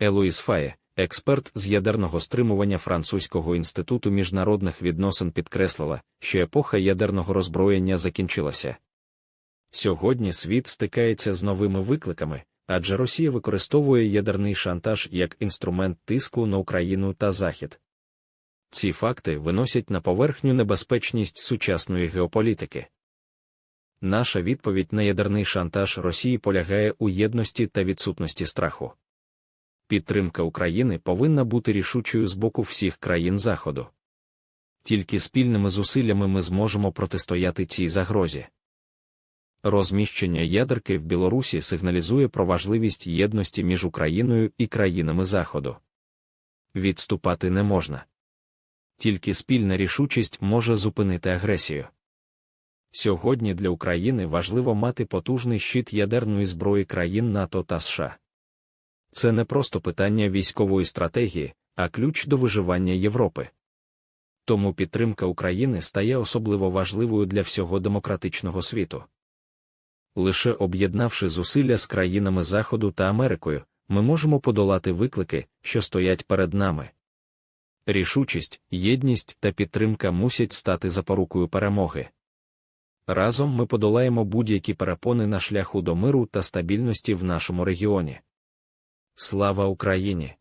Елоїс Фає, експерт з ядерного стримування Французького інституту міжнародних відносин, підкреслила, що епоха ядерного роззброєння закінчилася. Сьогодні світ стикається з новими викликами, адже Росія використовує ядерний шантаж як інструмент тиску на Україну та Захід. Ці факти виносять на поверхню небезпечність сучасної геополітики. Наша відповідь на ядерний шантаж Росії полягає у єдності та відсутності страху. Підтримка України повинна бути рішучою з боку всіх країн Заходу. Тільки спільними зусиллями ми зможемо протистояти цій загрозі. Розміщення ядерки в Білорусі сигналізує про важливість єдності між Україною і країнами Заходу. Відступати не можна. Тільки спільна рішучість може зупинити агресію. Сьогодні для України важливо мати потужний щит ядерної зброї країн НАТО та США. Це не просто питання військової стратегії, а ключ до виживання Європи. Тому підтримка України стає особливо важливою для всього демократичного світу. Лише об'єднавши зусилля з країнами Заходу та Америкою, ми можемо подолати виклики, що стоять перед нами. Рішучість, єдність та підтримка мусять стати запорукою перемоги. Разом ми подолаємо будь-які перепони на шляху до миру та стабільності в нашому регіоні. Слава Україні!